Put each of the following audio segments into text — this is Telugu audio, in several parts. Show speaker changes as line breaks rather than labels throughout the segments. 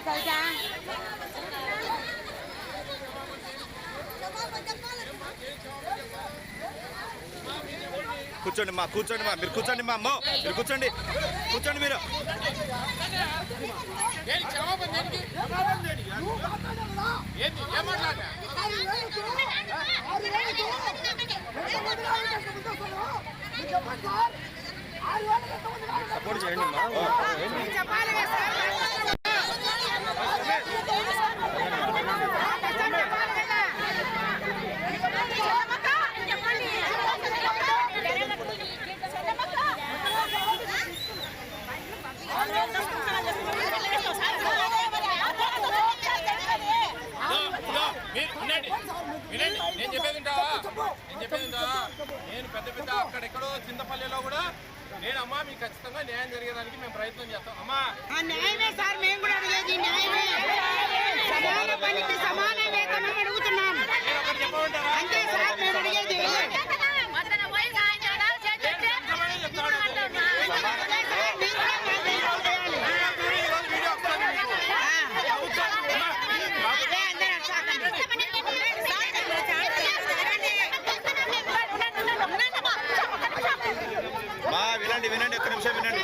కవిత.
కూర్చోండి మా కూర్చోండి మా మీరు కూర్చోండి మా అమ్మో మీరు కూర్చోండి. కూర్చోండి మీరు? సపోర్ట్ చేయండి అమ్మా
చెప్పాలి కదా సార్. చెప్పాలి కదా.
ఇదో, ఇదో, మీరు వినండి వినండి నేను చెప్పేది? వింటావా నేను నేను పెద్ద పెద్ద అక్కడెక్కడో చింతపల్లిలో కూడా నేను అమ్మా మీకు ఖచ్చితంగా న్యాయం జరిగేదానికి మేము ప్రయత్నం చేస్తాం. అమ్మా.
న్యాయమే సార్ మేము కూడా అడిగేది న్యాయమే సమాన పనికి సమాన వేతనం అడుగుతున్నాం
నేను ఒకటి చెప్పమంటారా
అంతే సార్ మేము అడిగేది
నిజమనే చెప్తాను
అంతే సార్, మీరు కూడా మాకు చేయాలి.
ఈరోజు వీడియో వస్తుంది మీకు.
ఆ. అదే అందరూ అట్లాగండి.
మా వినండి వినండి ఒక్క నిమిషం వినండి.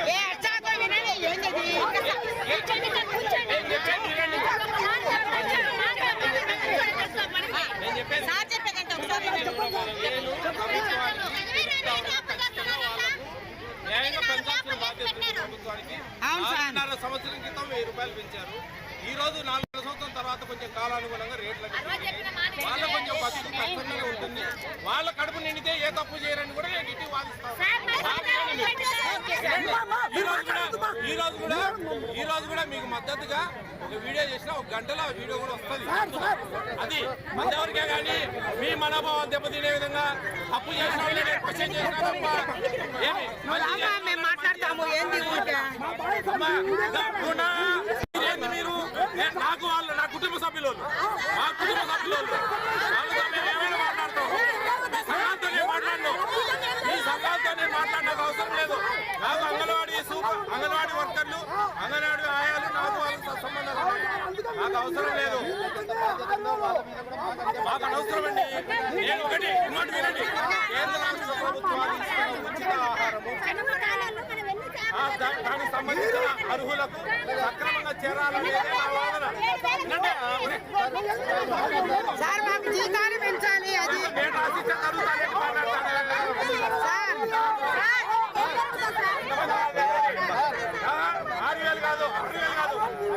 న్యాయంగా పెంచాల్సిన బాధ్యత ప్రభుత్వానికి. నాలుగున్నర సంవత్సరం క్రితం వెయ్యి రూపాయలు పెంచారు. ఈ రోజు నాలుగు సంవత్సరం తర్వాత కొంచెం కాలానుగుణంగా రేట్లు వాళ్ళ కొంచెం బతుకు కష్టంగానే ఉంటుంది. వాళ్ళ కడుపు నిండితే ఏ తప్పు చేయరని కూడా నేను ఇటు వాదిస్తాను ఈ రోజు కూడా ఈ రోజు కూడా ఈ రోజు కూడా మీకు మద్దతుగా ఒక వీడియో చేసిన ఒక గంటలో ఆ వీడియో కూడా వస్తుంది అది మధ్యవరకే కానీ మీ మనోభావం దెబ్బతినే విధంగా తప్పు చేసిన క్వశ్చన్ తప్ప
మేము మాట్లాడతాము ఏంది
మీరు నాకు వాళ్ళు నా కుటుంబ సభ్యులు. మా కుటుంబ సభ్యులు వాళ్ళు. వాళ్ళతో మేము ఏమైనా మాట్లాడతాం మీ మాట్లాడను మీ మాట్లాడడానికి అవసరం లేదు నాకు సూపర్ అంగన్వాడీ వర్కర్లు అంగన్వాడీ ఆయాలు నాకు వాళ్ళకి సంబంధం లేదు. నాకు అవసరం లేదు. మాకు అనవసరం అండి నేను ఒకటి ఇంకోటి వినండి. కేంద్ర రాష్ట్ర ప్రభుత్వాలు ఉచిత ఆహారము దానికి సంబంధించిన అర్హులకు సక్రమంగా చేరాలనేదే నా వాదన.
సార్ మాకు జీతాలు పెంచాలి అది.
నేను ఆశించే